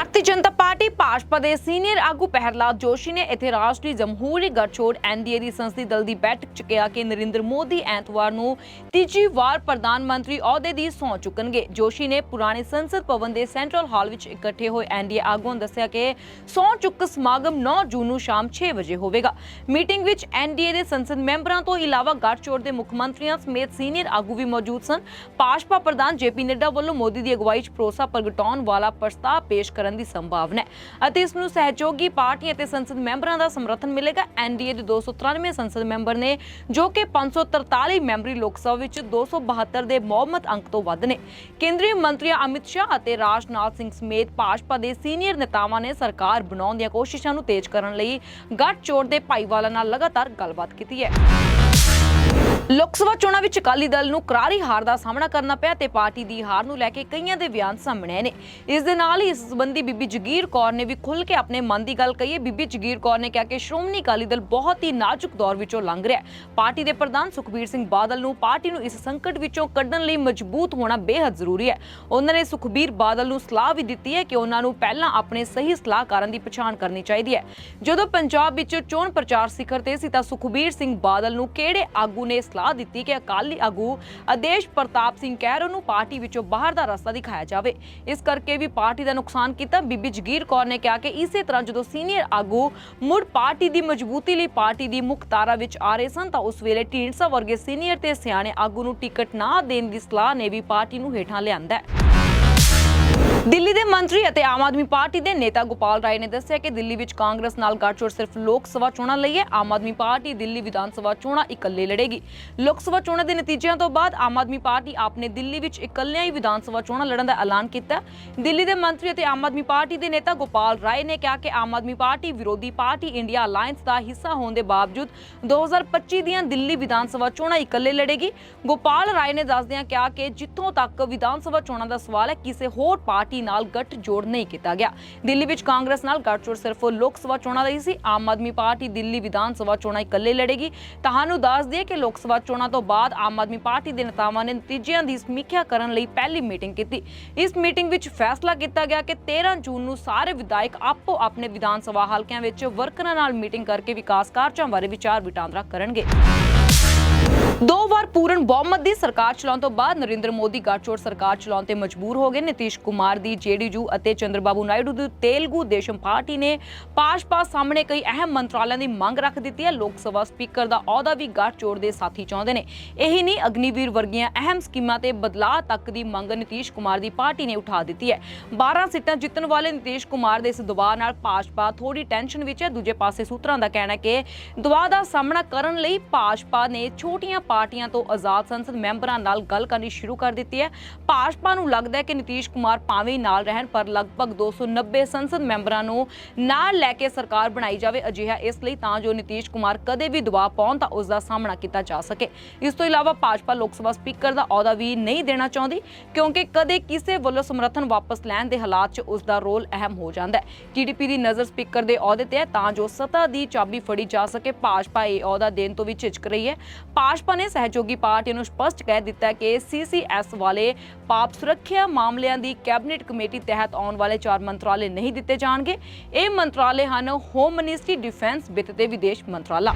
Bharatiya Janata party, Bhajpa ਦੇ senior ਆਗੂ ਪ੍ਰਹਿਲਾਦ ਜੋਸ਼ੀ ਨੇ ਇੱਥੇ ਰਾਸ਼ਟਰੀ ਜਮਹੂਰੀ ਗੱਠਜੋੜ ਐਨਡੀਏ ਦੀ ਸੰਸਦੀ ਦਲ ਦੀ ਬੈਠਕ ਚ ਕਿਹਾ ਕਿ ਨਰਿੰਦਰ ਮੋਦੀ ਐਤਵਾਰ ਨੂੰ ਤੀਜੀ ਵਾਰ ਪ੍ਰਧਾਨ ਮੰਤਰੀ ਅਹੁਦੇ ਦੀ ਸਹੁੰ ਚੁੱਕਣਗੇ। ਜੋਸ਼ੀ ਨੇ ਪੁਰਾਣੇ ਸੰਸਦ ਭਵਨ ਦੇ ਸੈਂਟਰਲ ਹਾਲ ਵਿੱਚ ਇਕੱਠੇ ਹੋਏ ਐਨਡੀਏ ਆਗੂਆਂ ਨੂੰ ਦੱਸਿਆ ਕਿ ਸਹੁੰ ਚੁੱਕ ਸਮਾਗਮ 9 ਜੂਨ ਨੂੰ ਸ਼ਾਮ 6 ਵਜੇ ਹੋਵੇਗਾ। ਮੀਟਿੰਗ ਵਿੱਚ ਐਨਡੀਏ ਦੇ ਸੰਸਦ ਮੈਂਬਰਾਂ ਤੋਂ ਇਲਾਵਾ ਗਠਜੋੜ ਦੇ ਮੁੱਖ ਮੰਤਰੀਆਂ ਸਮੇਤ ਸੀਨੀਅਰ ਆਗੂ ਵੀ ਮੌਜੂਦ ਸਨ। ਭਾਜਪਾ ਪ੍ਰਧਾਨ ਜੇਪੀ ਨੱਡਾ ਵੱਲੋਂ ਮੋਦੀ ਦੀ ਅਗਵਾਈ 'ਚ ਭਰੋਸਾ ਪ੍ਰਗਟਾਉਣ ਵਾਲਾ ਪ੍ਰਸਤਾਵ ਪੇਸ਼ ਕਰਨ ਦੀ ਸੰਭਾਵਨਾ ਹੈ। ਅਤੇ ਇਸ ਨੂੰ ਸਹਿਯੋਗੀ ਪਾਰਟੀਆਂ ਅਤੇ ਸੰਸਦ ਮੈਂਬਰਾਂ ਦਾ ਸਮਰਥਨ ਮਿਲੇਗਾ। ਐਨਡੀਏ ਦੇ 293 ਸੰਸਦ ਮੈਂਬਰ ਨੇ, ਜੋ ਕਿ 543 ਮੈਂਬਰੀ ਲੋਕ ਸਭਾ ਵਿੱਚ 272 ਦੇ ਬਹੁਮਤ ਅੰਕ ਤੋਂ ਵੱਧ ਨੇ। ਕੇਂਦਰੀ ਮੰਤਰੀ ਅਮਿਤ ਸ਼ਾਹ ਅਤੇ ਰਾਜਨਾਥ ਸਿੰਘ ਸਮੇਤ ਭਾਜਪਾ ਦੇ ਸੀਨੀਅਰ ਨੇਤਾਵਾਂ ਨੇ ਸਰਕਾਰ ਬਣਾਉਣ ਦੀਆਂ ਕੋਸ਼ਿਸ਼ਾਂ ਨੂੰ ਤੇਜ਼ ਕਰਨ ਲਈ ਗੱਠਜੋੜ ਦੇ ਭਾਈਵਾਲਾਂ ਨਾਲ ਲਗਾਤਾਰ ਗੱਲਬਾਤ ਕੀਤੀ ਹੈ। ਲੋਕ ਸਭਾ ਚੋਣਾਂ ਵਿੱਚ ਅਕਾਲੀ ਦਲ ਨੂੰ ਕਰਾਰੀ ਹਾਰ ਦਾ ਸਾਹਮਣਾ ਕਰਨਾ ਪਿਆ ਤੇ ਪਾਰਟੀ ਦੀ ਹਾਰ ਨੂੰ ਲੈ ਕੇ ਕਈਆਂ ਦੇ ਬਿਆਨ ਸਾਹਮਣੇ ਆਏ ਨੇ। ਇਸ ਦੇ ਨਾਲ ਹੀ ਇਸ ਸੰਬੰਧੀ ਬੀਬੀ ਜਗੀਰ ਕੌਰ ਨੇ ਵੀ ਖੁੱਲ੍ਹ ਕੇ ਆਪਣੇ ਮਨ ਦੀ ਗੱਲ ਕਹੀ ਹੈ। ਬੀਬੀ ਜਗੀਰ ਕੌਰ ਨੇ ਕਿਹਾ ਕਿ ਸ਼੍ਰੋਮਣੀ ਅਕਾਲੀ ਦਲ ਬਹੁਤ ਹੀ ਨਾਜ਼ੁਕ ਦੌਰ ਵਿੱਚੋਂ ਲੰਘ ਰਿਹਾ ਹੈ। ਪਾਰਟੀ ਦੇ ਪ੍ਰਧਾਨ ਸੁਖਬੀਰ ਸਿੰਘ ਬਾਦਲ ਨੂੰ ਪਾਰਟੀ ਨੂੰ ਇਸ ਸੰਕਟ ਵਿੱਚੋਂ ਕੱਢਣ ਲਈ ਮਜ਼ਬੂਤ ਹੋਣਾ ਬੇहद ਜ਼ਰੂਰੀ ਹੈ। ਉਹਨਾਂ ਨੇ ਸੁਖਬੀਰ ਬਾਦਲ ਨੂੰ ਸਲਾਹ ਵੀ ਦਿੱਤੀ ਹੈ ਕਿ ਉਹਨਾਂ ਨੂੰ ਪਹਿਲਾਂ ਆਪਣੇ ਸਹੀ ਸਲਾਹਕਾਰਾਂ ਦੀ ਪਛਾਣ ਕਰਨੀ ਚਾਹੀਦੀ ਹੈ। ਜਦੋਂ ਪੰਜਾਬ ਵਿੱਚ ਚੋਣ ਪ੍ਰਚਾਰ ਸਿਖਰ ਤੇ ਸੀ ਤਾਂ ਸੁਖਬੀਰ ਸਿੰਘ ਬਾਦਲ ਨੂੰ ਕਿਹੜੇ ਆਗੂ ਨੇ ਸਲਾਹ ਦਿੱਤੀ ਕਿ ਅਕਾਲੀ ਆਗੂ ਆਦੇਸ਼ ਪ੍ਰਤਾਪ ਸਿੰਘ ਕਹਿਰੋ ਨੂੰ ਪਾਰਟੀ ਵਿੱਚੋਂ ਬਾਹਰ ਦਾ ਰਸਤਾ ਦਿਖਾਇਆ ਜਾਵੇ। ਇਸ ਕਰਕੇ ਵੀ ਪਾਰਟੀ ਦਾ ਨੁਕਸਾਨ ਕੀਤਾ। ਬੀਬੀ ਜਗੀਰ ਕੌਰ ਨੇ ਕਿਹਾ ਕਿ ਇਸੇ ਤਰ੍ਹਾਂ ਜਦੋਂ ਸੀਨੀਅਰ ਆਗੂ ਮੁੜ ਪਾਰਟੀ ਦੀ ਮਜ਼ਬੂਤੀ ਲਈ ਪਾਰਟੀ ਦੀ ਮੁੱਖ ਤਾਰਾ ਵਿੱਚ ਆ ਰਹੇ ਸਨ, ਤਾਂ ਉਸ ਵੇਲੇ ਢੀਂਡਸਾ ਵਰਗੇ ਸੀਨੀਅਰ ਤੇ ਸਿਆਣੇ ਆਗੂ ਨੂੰ ਟਿਕਟ ਨਾ ਦੇਣ ਦੀ ਸਲਾਹ ਨੇ ਵੀ ਪਾਰਟੀ ਨੂੰ ਹੇਠਾਂ ਲਿਆਂਦਾ ਹੈ। ਦਿੱਲੀ ਦੇ ਮੰਤਰੀ ਅਤੇ ਆਮ ਆਦਮੀ ਪਾਰਟੀ ਦੇ ਨੇਤਾ ਗੋਪਾਲ ਰਾਏ ਨੇ ਦੱਸਿਆ ਕਿ ਦਿੱਲੀ ਵਿੱਚ ਕਾਂਗਰਸ ਨਾਲ ਗੱਠਜੋੜ ਸਿਰਫ ਲੋਕ ਸਭਾ ਚੋਣਾਂ ਲਈ ਹੈ। ਆਮ ਆਦਮੀ ਪਾਰਟੀ ਦਿੱਲੀ ਵਿਧਾਨ ਸਭਾ ਚੋਣਾਂ ਇਕੱਲੇ ਲੜੇਗੀ। ਲੋਕ ਸਭਾ ਚੋਣਾਂ ਦੇ ਨਤੀਜਿਆਂ ਤੋਂ ਬਾਅਦ ਆਮ ਆਦਮੀ ਪਾਰਟੀ ਆਪਨੇ ਦਿੱਲੀ ਵਿੱਚ ਇਕੱਲਿਆਂ ਹੀ ਵਿਧਾਨ ਸਭਾ ਚੋਣਾਂ ਲੜਨ ਦਾ ਐਲਾਨ ਕੀਤਾ। ਦਿੱਲੀ ਦੇ ਮੰਤਰੀ ਅਤੇ ਆਮ ਆਦਮੀ ਪਾਰਟੀ ਦੇ ਨੇਤਾ ਗੋਪਾਲ ਰਾਏ ਨੇ ਕਿਹਾ ਕਿ ਆਮ ਆਦਮੀ ਪਾਰਟੀ ਵਿਰੋਧੀ ਪਾਰਟੀ ਇੰਡੀਆ ਅਲਾਈਅੰਸ ਦਾ ਹਿੱਸਾ ਹੋਣ ਦੇ ਬਾਵਜੂਦ 2025 ਦੀਆਂ ਦਿੱਲੀ ਵਿਧਾਨ ਸਭਾ ਚੋਣਾਂ ਇਕੱਲੇ ਲੜੇਗੀ। ਗੋਪਾਲ ਰਾਏ ਨੇ ਦੱਸਦਿਆਂ ਕਿਹਾ ਕਿ ਜਿੱਥੋਂ ਤੱਕ ਵਿਧਾਨ ਸਭਾ ਚੋਣਾਂ ਦਾ ਸਵਾਲ ਹੈ, ਕਿਸੇ ਹੋਰ ਪਾਰਟੀ ਨਾਲ ਗੱਠ ਜੋੜ ਨਹੀਂ ਕੀਤਾ ਗਿਆ। ਦਿੱਲੀ ਵਿੱਚ ਕਾਂਗਰਸ ਨਾਲ ਗੱਠਜੋੜ ਸਿਰਫ ਲੋਕ ਸਭਾ ਚੋਣਾਂ ਲਈ ਸੀ। ਆਮ ਆਦਮੀ ਪਾਰਟੀ ਦਿੱਲੀ ਵਿਧਾਨ ਸਭਾ ਚੋਣਾਂ ਇਕੱਲੇ ਲੜੇਗੀ। ਤੁਹਾਨੂੰ ਦੱਸ ਦਈਏ ਕਿ ਲੋਕ ਸਭਾ ਚੋਣਾਂ ਤੋਂ ਬਾਅਦ ਆਮ ਆਦਮੀ ਪਾਰਟੀ ਦੇ ਨੇਤਾਵਾਂ ਨੇ ਨਤੀਜਿਆਂ ਦੀ ਸਮੀਖਿਆ ਕਰਨ ਲਈ ਪਹਿਲੀ ਮੀਟਿੰਗ ਕੀਤੀ। ਇਸ ਮੀਟਿੰਗ ਵਿੱਚ ਫੈਸਲਾ ਕੀਤਾ ਗਿਆ ਕਿ 13 ਜੂਨ ਨੂੰ ਸਾਰੇ ਵਿਧਾਇਕ ਆਪੋ ਆਪਣੇ ਵਿਧਾਨ ਸਭਾ ਹਲਕਿਆਂ ਵਿੱਚ ਵਰਕਰਾਂ ਨਾਲ ਮੀਟਿੰਗ ਕਰਕੇ ਵਿਕਾਸ ਕਾਰਜਾਂ ਬਾਰੇ ਵਿਚਾਰ ਵਟਾਂਦਰਾ ਕਰਨਗੇ। ਦੋ ਵਾਰ ਪੂਰਨ ਬਹੁਮਤ ਦੀ ਸਰਕਾਰ ਚਲਾਉਣ ਤੋਂ ਬਾਅਦ ਨਰਿੰਦਰ ਮੋਦੀ ਗੱਠਜੋੜ ਸਰਕਾਰ ਚਲਾਉਣ ਤੇ ਮਜਬੂਰ ਹੋ ਗਏ। ਨਿਤੀਸ਼ ਕੁਮਾਰ ਦੀ ਜੇਡੀਯੂ ਅਤੇ ਚੰਦਰਬਾਬੂ ਨਾਇਡੂ ਦੀ ਤੇਲਗੂ ਦੇਸ਼ਮ ਪਾਰਟੀ ਨੇ ਭਾਜਪਾ ਸਾਹਮਣੇ ਕਈ ਅਹਿਮ ਮੰਤਰਾਲਿਆਂ ਦੀ ਮੰਗ ਰੱਖ ਦਿੱਤੀ ਹੈ। ਲੋਕ ਸਭਾ ਸਪੀਕਰ ਦਾ ਅਹੁਦਾ ਵੀ ਗੱਠਜੋੜ ਦੇ ਸਾਥੀ ਚਾਹੁੰਦੇ ਨੇ। ਇਹੀ ਨਹੀਂ, ਅਗਨੀਵੀਰ ਵਰਗੀਆਂ ਅਹਿਮ ਸਕੀਮਾਂ ਤੇ ਬਦਲਾਅ ਤੱਕ ਦੀ ਮੰਗ ਨਿਤੀਸ਼ ਕੁਮਾਰ ਦੀ ਪਾਰਟੀ ਨੇ ਉਠਾ ਦਿੱਤੀ ਹੈ। 12 ਸੀਟਾਂ ਜਿੱਤਣ ਵਾਲੇ ਨਿਤੀਸ਼ ਕੁਮਾਰ ਦੇ ਇਸ ਦਬਾਅ ਨਾਲ ਭਾਜਪਾ ਥੋੜੀ ਟੈਨਸ਼ਨ ਵਿੱਚ ਹੈ। ਦੂਜੇ ਪਾਸੇ ਸੂਤਰਾਂ ਦਾ ਕਹਿਣਾ ਹੈ ਕਿ ਦਬਾਅ ਦਾ ਸਾਹਮਣਾ ਕਰਨ ਲਈ ਭਾਜਪਾ ਨੇ ਛੋਟੀਆਂ ਪਾਰਟੀਆਂ ਤੋਂ ਆਜ਼ਾਦ ਸੰਸਦ ਮੈਂਬਰਾਂ ਨਾਲ ਗੱਲ ਕਰਨੀ ਸ਼ੁਰੂ ਕਰ ਦਿੱਤੀ ਹੈ। ਭਾਜਪਾ ਨੂੰ ਲੱਗਦਾ ਹੈ ਕਿ ਨਿਤੀਸ਼ ਕੁਮਾਰ ਭਾਵੇਂ ਨਾਲ ਰਹਿਣ, ਪਰ ਲਗਭਗ 290 ਸੰਸਦ ਮੈਂਬਰਾਂ ਨੂੰ ਨਾਲ ਲੈ ਕੇ ਸਰਕਾਰ ਬਣਾਈ ਜਾਵੇ ਅਜਿਹਾ ਇਸ ਲਈ, ਤਾਂ ਜੋ ਨਿਤੀਸ਼ ਕੁਮਾਰ ਕਦੇ ਵੀ ਦਬਾਅ ਪਾਉਣ ਤਾਂ ਉਸ ਦਾ ਸਾਹਮਣਾ ਕੀਤਾ ਜਾ ਸਕੇ। ਇਸ ਤੋਂ ਇਲਾਵਾ ਭਾਜਪਾ ਲੋਕ ਸਭਾ ਸਪੀਕਰ ਦਾ ਅਹੁਦਾ ਵੀ ਨਹੀਂ ਦੇਣਾ ਚਾਹੁੰਦੀ, ਕਿਉਂਕਿ ਕਦੇ ਕਿਸੇ ਵੱਲੋਂ ਸਮਰਥਨ ਵਾਪਸ ਲੈਣ ਦੇ ਹਾਲਾਤ 'ਚ ਉਸ ਦਾ ਰੋਲ ਅਹਿਮ ਹੋ ਜਾਂਦਾ ਹੈ। ਟੀਡੀਪੀ ਦੀ ਨਜ਼ਰ ਸਪੀਕਰ ਦੇ ਅਹੁਦੇ ਤੇ ਹੈ, ਤਾਂ ਜੋ ਸੱਤਾ ਦੀ ਚਾਬੀ ਫੜੀ ਜਾ ਸਕੇ। ਭਾਜਪਾ ਇਹ ਅਹੁਦਾ ਦੇਣ ਤੋਂ ਵੀ ਝਿਜਕ ਰਹੀ ਹੈ। ਭਾਜਪਾ ਨੇ ਸਹਿਯੋਗੀ ਪਾਰਟੀ ਨੂੰ ਸਪਸ਼ਟ ਕਹਿ ਦਿੱਤਾ ਹੈ ਕਿ ਸੀਸੀਐਸ ਵਾਲੇ ਪਾਪ ਸੁਰੱਖਿਆ ਮਾਮਲਿਆਂ ਦੀ ਕੈਬਨਿਟ ਕਮੇਟੀ ਤਹਿਤ ਆਉਣ ਵਾਲੇ ਚਾਰ ਮੰਤਰਾਲੇ ਨਹੀਂ ਦਿੱਤੇ ਜਾਣਗੇ। ਇਹ ਮੰਤਰਾਲੇ ਹਨ ਹੋਮ ਮਿਨਿਸਟਰੀ, ਡਿਫੈਂਸ, ਵਿੱਤ ਤੇ ਵਿਦੇਸ਼ ਮੰਤਰਾਲਾ।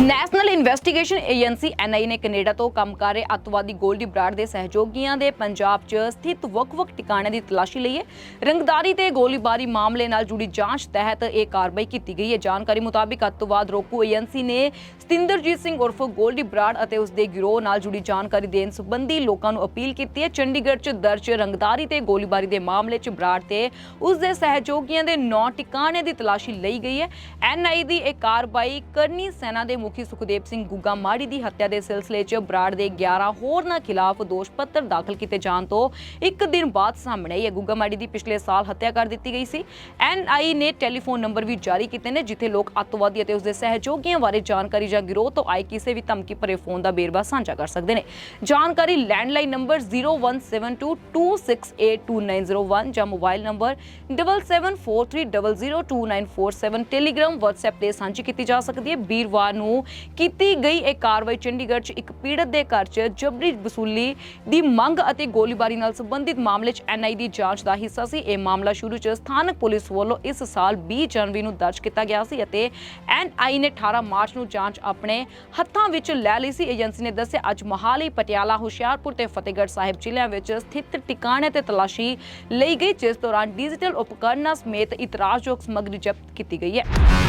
ਨੈਸ਼ਨਲ ਇਨਵੈਸਟੀਗੇਸ਼ਨ ਏਜੰਸੀ ਐਨਆਈ ਨੇ ਕੈਨੇਡਾ ਤੋਂ ਕੰਮ ਕਰ ਰਹੇ ਅੱਤਵਾਦੀ ਗੋਲਡੀ ਬਰਾਡ ਦੇ ਸਹਿਯੋਗੀਆਂ ਦੇ ਪੰਜਾਬ 'ਚ ਸਥਿਤ ਵੱਖ-ਵੱਖ ਟਿਕਾਣਿਆਂ ਦੀ ਤਲਾਸ਼ੀ ਲਈ ਹੈ। ਰੰਗਦਾਰੀ ਤੇ ਗੋਲੀਬਾਰੀ ਮਾਮਲੇ ਨਾਲ ਜੁੜੀ ਜਾਂਚ ਤਹਿਤ ਇਹ ਕਾਰਵਾਈ ਕੀਤੀ ਗਈ ਹੈ। ਜਾਣਕਾਰੀ ਮੁਤਾਬਿਕ ਅੱਤਵਾਦ ਰੋਕੂ ਏਜੰਸੀ ਨੇ ਸਤਿੰਦਰਜੀਤ ਸਿੰਘ ਉਰਫ ਗੋਲਡੀ ਬਰਾਡ ਅਤੇ ਉਸ ਦੇ ਗਿਰੋਹ ਨਾਲ ਜੁੜੀ ਜਾਣਕਾਰੀ ਦੇਣ ਸੰਬੰਧੀ ਲੋਕਾਂ ਨੂੰ ਅਪੀਲ ਕੀਤੀ ਹੈ। ਚੰਡੀਗੜ੍ਹ 'ਚ ਦਰਜ ਰੰਗਦਾਰੀ ਤੇ ਗੋਲੀਬਾਰੀ ਦੇ ਮਾਮਲੇ 'ਚ ਬਰਾਡ ਤੇ ਉਸ ਦੇ ਸਹਿਯੋਗੀਆਂ ਦੇ ਨੌ ਟਿਕਾਣਿਆਂ ਦੀ ਤਲਾਸ਼ੀ ਲਈ ਗਈ ਹੈ। ਐਨਆਈ ਦੀ ਇਹ ਕਾਰਵਾਈ ਕਰਨੀ ਸੈਨਾ ਦੇ ਮੁਖੀ ਸੁਖਦੇਵ ਸਿੰਘ ਗੁੱਗਾ ਮਾੜੀ ਦੀ ਹੱਤਿਆ ਦੇ ਸਿਲਸਿਲੇ 'ਚ ਬਰਾੜ ਦੇ 11 ਹੋਰਨਾਂ ਖਿਲਾਫ ਦੋਸ਼ ਪੱਤਰ ਦਾਖਲ ਕੀਤੇ ਜਾਣ ਤੋਂ ਇੱਕ ਦਿਨ ਬਾਅਦ ਸਾਹਮਣੇ ਆਈ ਹੈ। ਗੁੱਗਾ ਮਾੜੀ ਦੀ ਪਿਛਲੇ ਸਾਲ ਹੱਤਿਆ ਕਰ ਦਿੱਤੀ ਗਈ ਸੀ। ਐਨਆਈ ਨੇ ਟੈਲੀਫੋਨ ਨੰਬਰ ਵੀ ਜਾਰੀ ਕੀਤੇ ਨੇ, ਜਿੱਥੇ ਲੋਕ ਅੱਤਵਾਦੀ ਅਤੇ ਉਸ ਦੇ ਸਹਿਯੋਗੀਆਂ ਬਾਰੇ ਜਾਣਕਾਰੀ ਜਾਂ ਗਿਰੋਹ ਤੋਂ ਆਏ ਕਿਸੇ ਵੀ ਧਮਕੀ ਭਰੇ ਫੋਨ ਦਾ ਵੇਰਵਾ ਸਾਂਝਾ ਕਰ ਸਕਦੇ ਨੇ। ਜਾਣਕਾਰੀ ਲੈਂਡਲਾਈਨ ਨੰਬਰ 017226822901 ਜਾਂ ਮੋਬਾਈਲ ਨੰਬਰ 7743002947 ਟੈਲੀਗ੍ਰਾਮ WhatsApp ਤੇ ਸਾਂਝੀ ਕੀਤੀ ਜਾ ਸਕਦੀ ਹੈ। ਵੀਰਵਾਰ ਨੂੰ ਨੂੰ ਕੀਤੀ ਗਈ ਇਹ ਕਾਰਵਾਈ ਚੰਡੀਗੜ੍ਹ 'ਚ ਇੱਕ ਪੀੜਤ ਦੇ ਘਰ 'ਚ ਜਬਰੀ ਵਸੂਲੀ ਦੀ ਮੰਗ ਅਤੇ ਗੋਲੀਬਾਰੀ ਨਾਲ ਸੰਬੰਧਿਤ ਮਾਮਲੇ 'ਚ ਐਨਆਈ ਦੀ ਜਾਂਚ ਦਾ ਹਿੱਸਾ ਸੀ। ਇਹ ਮਾਮਲਾ ਸ਼ੁਰੂ 'ਚ ਸਥਾਨਕ ਪੁਲਿਸ ਵੱਲੋਂ ਇਸ ਸਾਲ 20 ਜਨਵਰੀ ਨੂੰ ਦਰਜ ਕੀਤਾ ਗਿਆ ਸੀ ਅਤੇ ਐਨਆਈ ਨੇ 18 ਮਾਰਚ ਨੂੰ ਜਾਂਚ ਆਪਣੇ ਹੱਥਾਂ ਵਿੱਚ ਲੈ ਲਈ ਸੀ। ਏਜੰਸੀ ਨੇ ਦੱਸਿਆ, ਅੱਜ ਮੋਹਾਲੀ, ਪਟਿਆਲਾ, ਹੁਸ਼ਿਆਰਪੁਰ ਤੇ ਫਤਿਹਗੜ੍ਹ ਸਾਹਿਬ ਜ਼ਿਲ੍ਹਿਆਂ ਵਿੱਚ ਸਥਿਤ ਟਿਕਾਣੇ ਤੇ ਤਲਾਸ਼ੀ ਲਈ ਗਈ, ਜਿਸ ਦੌਰਾਨ ਡਿਜੀਟਲ ਉਪਕਰਨਾਂ ਸਮੇਤ ਇਤਰਾਜ਼ਯੋਗ ਸਮੱਗਰੀ ਜ਼ਬਤ ਕੀਤੀ ਗਈ ਹੈ।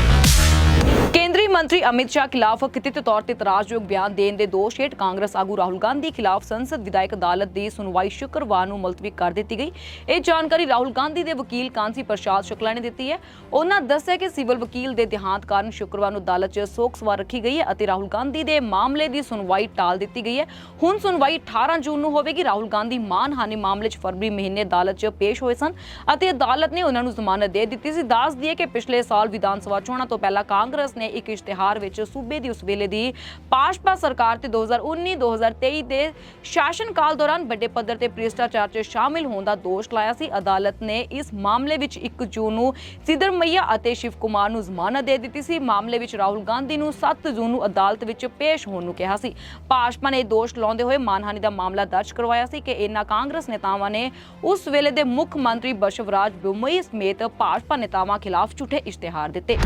ਕੇਂਦਰੀ ਮੰਤਰੀ ਅਮਿਤ ਸ਼ਾਹ ਖਿਲਾਫ ਕਥਿਤ ਤੌਰ ਤੇ ਇਤਰਾਜ਼ਯੋਗ ਬਿਆਨ ਦੇਣ ਦੇ ਦੋਸ਼ ਹੇਠ ਕਾਂਗਰਸ ਆਗੂ ਰਾਹੁਲ ਗਾਂਧੀ ਖਿਲਾਫ ਸੰਸਦ ਵਿਧਾਇਕ ਅਦਾਲਤ ਦੀ ਸੁਣਵਾਈ ਸ਼ੁੱਕਰਵਾਰ ਨੂੰ ਮੁਲਤਵੀ ਕਰ ਦਿੱਤੀ ਗਈ। ਇਹ ਜਾਣਕਾਰੀ ਰਾਹੁਲ ਗਾਂਧੀ ਦੇ ਵਕੀਲ ਕਾਂਸੀ ਪ੍ਰਸਾਦ ਸ਼ੁਕਲਾ ਨੇ ਦਿੱਤੀ ਹੈ। ਉਹਨਾਂ ਦੱਸਿਆ ਕਿ ਸਿਵਲ ਵਕੀਲ ਦੇ ਦੇਹਾਂਤ ਕਾਰਨ ਸ਼ੁੱਕਰਵਾਰ ਨੂੰ ਅਦਾਲਤ 'ਚ ਸੋਗ ਸਵਾਰ ਰੱਖੀ ਗਈ ਹੈ ਅਤੇ ਰਾਹੁਲ ਗਾਂਧੀ ਦੇ ਮਾਮਲੇ ਦੀ ਸੁਣਵਾਈ ਟਾਲ ਦਿੱਤੀ ਗਈ ਹੈ। ਹੁਣ ਸੁਣਵਾਈ 18 ਜੂਨ ਨੂੰ ਹੋਵੇਗੀ। ਰਾਹੁਲ ਗਾਂਧੀ ਮਾਨਹਾਨੀ ਮਾਮਲੇ 'ਚ ਫਰਵਰੀ ਮਹੀਨੇ ਅਦਾਲਤ 'ਚ ਪੇਸ਼ ਹੋਏ ਸਨ ਅਤੇ ਅਦਾਲਤ ਨੇ ਉਹਨਾਂ ਨੂੰ ਜ਼ਮਾਨਤ ਦੇ ਦਿੱਤੀ ਸੀ। ਦੱਸ ਦਈਏ ਕਿ ਪਿਛਲੇ ਸਾਲ ਵਿਧਾਨ ਸਭਾ ਚੋਣਾਂ ਤੋਂ ਪਹਿਲਾਂ ਕਾਂਗਰਸ ਨੇ ਇੱਕ ਇਸ਼ਤਿਹਾਰ ਵਿੱਚ ਸੂਬੇ ਦੀ ਉਸ ਵੇਲੇ ਦੀ ਭਾਜਪਾ ਸਰਕਾਰ ਤੇ 2019-2023 ਦੇ ਸ਼ਾਸਨ ਕਾਲ ਦੌਰਾਨ ਵੱਡੇ ਪੱਧਰ ਤੇ ਭ੍ਰਿਸ਼ਟਾਚਾਰ 'ਚ ਸ਼ਾਮਿਲ ਹੋਣ ਦਾ ਦੋਸ਼ ਲਾਇਆ ਸੀ। ਅਦਾਲਤ ਨੇ ਇਸ ਮਾਮਲੇ ਵਿੱਚ 1 ਜੂਨ ਨੂੰ ਸਿੱਧਰਮਈਆ ਅਤੇ ਸ਼ਿਵ ਕੁਮਾਰ ਨੂੰ ਜ਼ਮਾਨਤ ਦੇ ਦਿੱਤੀ ਸੀ। ਮਾਮਲੇ ਵਿੱਚ ਰਾਹੁਲ ਗਾਂਧੀ ਨੂੰ 7 ਜੂਨ ਨੂੰ ਅਦਾਲਤ ਵਿੱਚ ਪੇਸ਼ ਹੋਣ ਨੂੰ ਕਿਹਾ ਸੀ। ਭਾਜਪਾ ਨੇ ਦੋਸ਼ ਲਾਉਂਦੇ ਹੋਏ ਮਾਨਹਾਨੀ ਦਾ ਮਾਮਲਾ ਦਰਜ ਕਰਵਾਇਆ ਸੀ ਕਿ ਇਨ੍ਹਾਂ ਕਾਂਗਰਸ ਨੇਤਾਵਾਂ ਨੇ ਉਸ ਵੇਲੇ ਦੇ ਮੁੱਖ ਮੰਤਰੀ ਬਸ਼ਵਰਾਜ ਬੁਮਈ ਸਮੇਤ ਭਾਜਪਾ ਨੇਤਾਵਾਂ ਖਿਲਾਫ ਝੂਠੇ ਇਸ਼ਤਿਹਾਰ ਦਿੱਤੇ।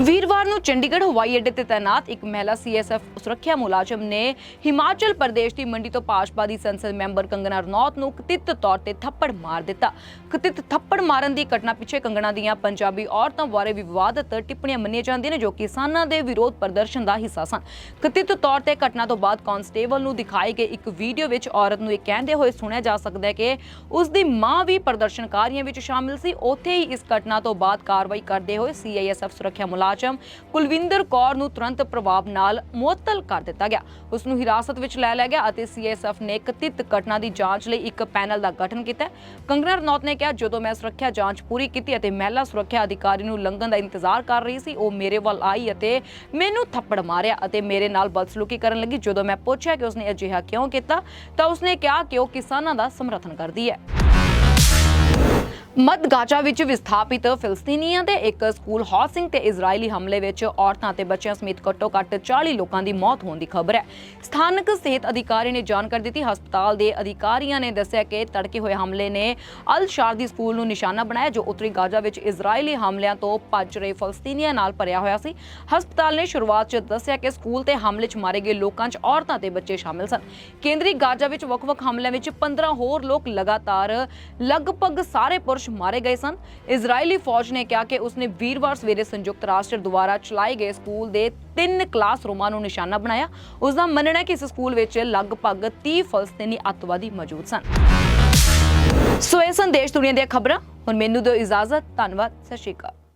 ਵੀਰਵਾਰ ਨੂੰ ਚੰਡੀਗੜ੍ਹ ਹਵਾਈ ਅੱਡੇ ਤੇ ਤਾਇਨਾਤ ਇੱਕ ਮਹਿਲਾ ਸੀਐਸਐਫ ਸੁਰੱਖਿਆ ਮੁਲਾਜ਼ਮ ਨੇ ਹਿਮਾਚਲ ਪ੍ਰਦੇਸ਼ ਦੀ ਮੰਡੀ ਤੋਂ ਭਾਜਪਾ ਦੀ ਸੰਸਦ ਮੈਂਬਰ ਕੰਗਨਾ ਰਣੌਤ ਨੂੰ ਕਥਿਤ ਤੌਰ ਤੇ ਥੱਪੜ ਮਾਰ ਦਿੱਤਾ। ਕਥਿਤ ਥੱਪੜ ਮਾਰਨ ਦੀ ਘਟਨਾ ਪਿੱਛੇ ਕੰਗਣਾ ਦੀਆਂ ਪੰਜਾਬੀ ਔਰਤਾਂ ਬਾਰੇ ਵਿਵਾਦਤ ਟਿੱਪਣੀਆਂ ਮੰਨੀਆਂ ਜਾਂਦੀਆਂ ਨੇ ਜੋ ਕਿਸਾਨਾਂ ਦੇ ਵਿਰੋਧ ਪ੍ਰਦਰਸ਼ਨ ਦਾ ਹਿੱਸਾ ਸਨ। ਕਥਿਤ ਤੌਰ ਤੇ ਘਟਨਾ ਤੋਂ ਬਾਅਦ ਕਾਂਸਟੇਬਲ ਨੂੰ ਦਿਖਾਈ ਗਏ ਇੱਕ ਵੀਡੀਓ ਵਿੱਚ ਔਰਤ ਨੂੰ ਇਹ ਕਹਿੰਦੇ ਹੋਏ ਸੁਣਿਆ ਜਾ ਸਕਦਾ ਹੈ ਕਿ ਉਸ ਦੀ ਮਾਂ ਵੀ ਪ੍ਰਦਰਸ਼ਨਕਾਰੀਆਂ ਵਿੱਚ ਸ਼ਾਮਿਲ ਸੀ। ਉੱਥੇ ਹੀ ਇਸ ਘਟਨਾ ਤੋਂ ਬਾਅਦ ਕਾਰਵਾਈ ਕਰਦੇ ਹੋਏ ਸੀਆਈਐਸਐਫ ਸੁਰੱਖਿਆ ਮੁਲਾਜ਼ਮ ਕੁਲਵਿੰਦਰ ਕੌਰ ਨੂੰ ਤੁਰੰਤ ਪ੍ਰਭਾਵ ਨਾਲ ਮੁਅੱਤਲ ਕਰ ਦਿੱਤਾ ਗਿਆ। ਉਸ ਨੂੰ ਹਿਰਾਸਤ ਵਿੱਚ ਲੈ ਲਿਆ ਗਿਆ ਅਤੇ ਸੀਐਸਐਫ ਨੇ ਕਥਿਤ ਘਟਨਾ ਦੀ ਜਾਂਚ ਲਈ ਇੱਕ ਪੈਨਲ ਦਾ ਗਠਨ ਕੀਤਾ। ਕੰਗਨਾ ਰਣੌਤ ਨੇ ਕਿਹਾ, ਜਦੋਂ ਮੈਂ ਸੁਰੱਖਿਆ ਜਾਂਚ ਪੂਰੀ ਕੀਤੀ ਅਤੇ ਮਹਿਲਾ ਸੁਰੱਖਿਆ ਅਧਿਕਾਰੀ ਨੂੰ ਲੰਘਣ ਦਾ ਇੰਤਜ਼ਾਰ ਕਰ ਰਹੀ ਸੀ, ਉਹ ਮੇਰੇ ਵੱਲ ਆਈ ਅਤੇ ਮੈਨੂੰ ਥੱਪੜ ਮਾਰਿਆ ਅਤੇ ਮੇਰੇ ਨਾਲ ਬਦਸਲੂਕੀ ਕਰਨ ਲੱਗੀ। ਜਦੋਂ ਮੈਂ ਪੁੱਛਿਆ ਕਿ ਉਸਨੇ ਅਜਿਹਾ ਕਿਉਂ ਕੀਤਾ, ਤਾਂ ਉਸਨੇ ਕਿਹਾ ਕਿ ਉਹ ਕਿਸਾਨਾਂ ਦਾ ਸਮਰਥਨ ਕਰਦੀ ਹੈ। ਮੱਧ ਗਾਜ਼ਾ ਵਿੱਚ ਵਿਸਥਾਪਿਤ ਫਿਲਸਤੀਨੀਆਂ ਦੇ ਇੱਕ ਸਕੂਲ ਹਾਊਸਿੰਗ ਤੇ ਇਜ਼ਰਾਈਲੀ ਹਮਲੇ ਵਿੱਚ ਔਰਤਾਂ ਤੇ ਬੱਚਿਆਂ ਸਮੇਤ ਘੱਟੋ-ਘੱਟ 40 ਲੋਕਾਂ ਦੀ ਮੌਤ ਹੋਣ ਦੀ ਖਬਰ ਹੈ। ਸਥਾਨਕ ਸਿਹਤ ਅਧਿਕਾਰੀ ਨੇ ਜਾਣਕਾਰੀ ਦਿੱਤੀ। ਹਸਪਤਾਲ ਦੇ ਅਧਿਕਾਰੀਆਂ ਨੇ ਦੱਸਿਆ ਕਿ ਤੜਕੇ ਹੋਏ ਹਮਲੇ ਨੇ ਅਲ ਸ਼ਾਰਦੀ ਸਕੂਲ ਨੂੰ ਨਿਸ਼ਾਨਾ ਬਣਾਇਆ, ਜੋ ਉੱਤਰੀ ਗਾਜ਼ਾ ਵਿੱਚ ਇਜ਼ਰਾਈਲੀ ਹਮਲਿਆਂ ਤੋਂ ਭੱਜ ਰਹੇ ਫਲਸਤੀਨੀਆਂ ਨਾਲ ਭਰਿਆ ਹੋਇਆ ਸੀ। ਹਸਪਤਾਲ ਨੇ ਸ਼ੁਰੂਆਤ 'ਚ ਦੱਸਿਆ ਕਿ ਸਕੂਲ ਤੇ ਹਮਲੇ 'ਚ ਮਾਰੇ ਗਏ ਲੋਕਾਂ 'ਚ ਔਰਤਾਂ ਤੇ ਬੱਚੇ ਸ਼ਾਮਲ ਸਨ। ਕੇਂਦਰੀ ਗਾਜ਼ਾ ਵਿੱਚ ਵੱਖ-ਵੱਖ ਹਮਲਿਆਂ ਵਿੱਚ 15 ਹੋਰ ਲੋਕ ਲਗਾਤਾਰ ਲਗਭਗ ਸਾਰੇ ਪੁਰਸ਼ ਮਾਰੇ ਗਏ ਸਨ। ਇਜ਼ਰਾਈਲੀ ਫੌਜ ਨੇ ਕਿਹਾ ਕਿ ਉਸਨੇ ਵੀਰਵਾਰ ਸਵੇਰੇ ਸੰਯੁਕਤ ਰਾਸ਼ਟਰ ਦੁਆਰਾ ਚਲਾਏ ਗਏ ਸਕੂਲ ਦੇ ਤਿੰਨ ਕਲਾਸਰੂਮਾਂ ਨੂੰ ਨਿਸ਼ਾਨਾ ਬਣਾਇਆ। ਉਸ ਦਾ ਮੰਨਣਾ ਹੈ ਕਿ ਇਸ ਸਕੂਲ ਵਿੱਚ ਲਗਭਗ 30 ਫਲਸਤੀਨੀ ਅੱਤਵਾਦੀ ਮੌਜੂਦ ਸਨ। ਸੋ ਇਹ ਸੰਦੇਸ਼ ਦੁਨੀਆ ਦੀਆਂ ਖਬਰਾਂ। ਹੁਣ ਮੈਨੂੰ ਦਿਓ ਇਜਾਜ਼ਤ। ਧੰਨਵਾਦ। ਸਤਿ ਸ਼੍ਰੀ ਅਕਾਲ।